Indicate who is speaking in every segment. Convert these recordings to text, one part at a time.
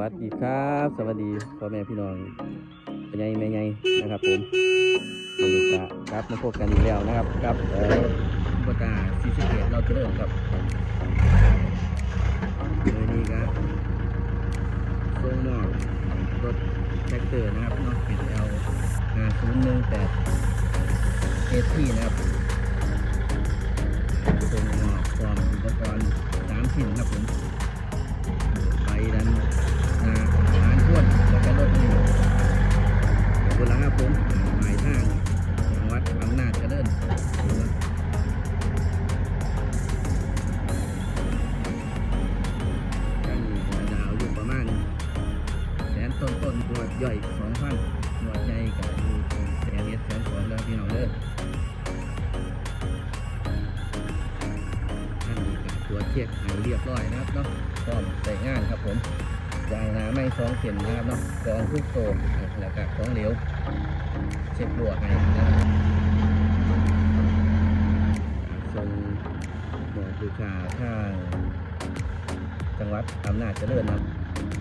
Speaker 1: วัสดีครับ สวัสดีพ่อแม่พี่น้องเป็นไงแม่ไงนะครับผมวันนี้ก็ครับมาพบกันอีกแล้วนะครับกับเอ่อปตาซีซีเกตเราจะเริ่มครับเลยนี้ครับส่งมอบรถแท็กเตอร์นะครับนาะเป็นเอลห้าศูนย์หนึ่งแปดเอทีนะครับ ผมหมายทางจังหวัดอำนาจเจริญกันดาวอยู่ประมาณแสนต้นต้นหนวยย่อยสองพันหนวยใหญ่กับอยู่แสนเอ็ดแสนสองแล้วพี่น้องเด้อท่านนี้กับตัวเทียบให้เรียบร้อยนะครับเนาะพร้อมใส่งานครับผมยางนาไม่สองเส้นนะครับเนาะกองทุกโซนแล้วก็ของเหลว เช็ครัวให้นะครับส่งหน่วยลูกค้าทางจังหวัดอำนาจเจริญนะครับ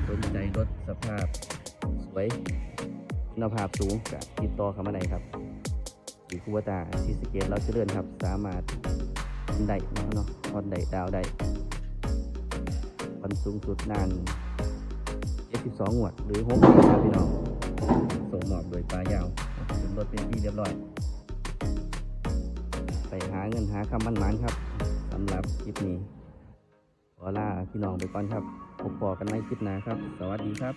Speaker 1: สนใจรถสภาพสวยคุณภาพสูงกับติดต่อเข้ามาได้ครับอยู่คูวตาซีสเกตเราเจริญครับ สามารถได้นะเนาะทอนได้ดาวได้วันสูงสุดนาน72หวดหรือ6ปีครับพี่น้อง ส่งมอบโดยปลายาวขึ้นรถเป็นที่เรียบร้อย ไปหาเงินหาคำมันหมานครับสำหรับคลิปนี้ขอลาพี่น้องไปก่อนครับพบปอกันในคลิปหน้าครับ สวัสดีครับ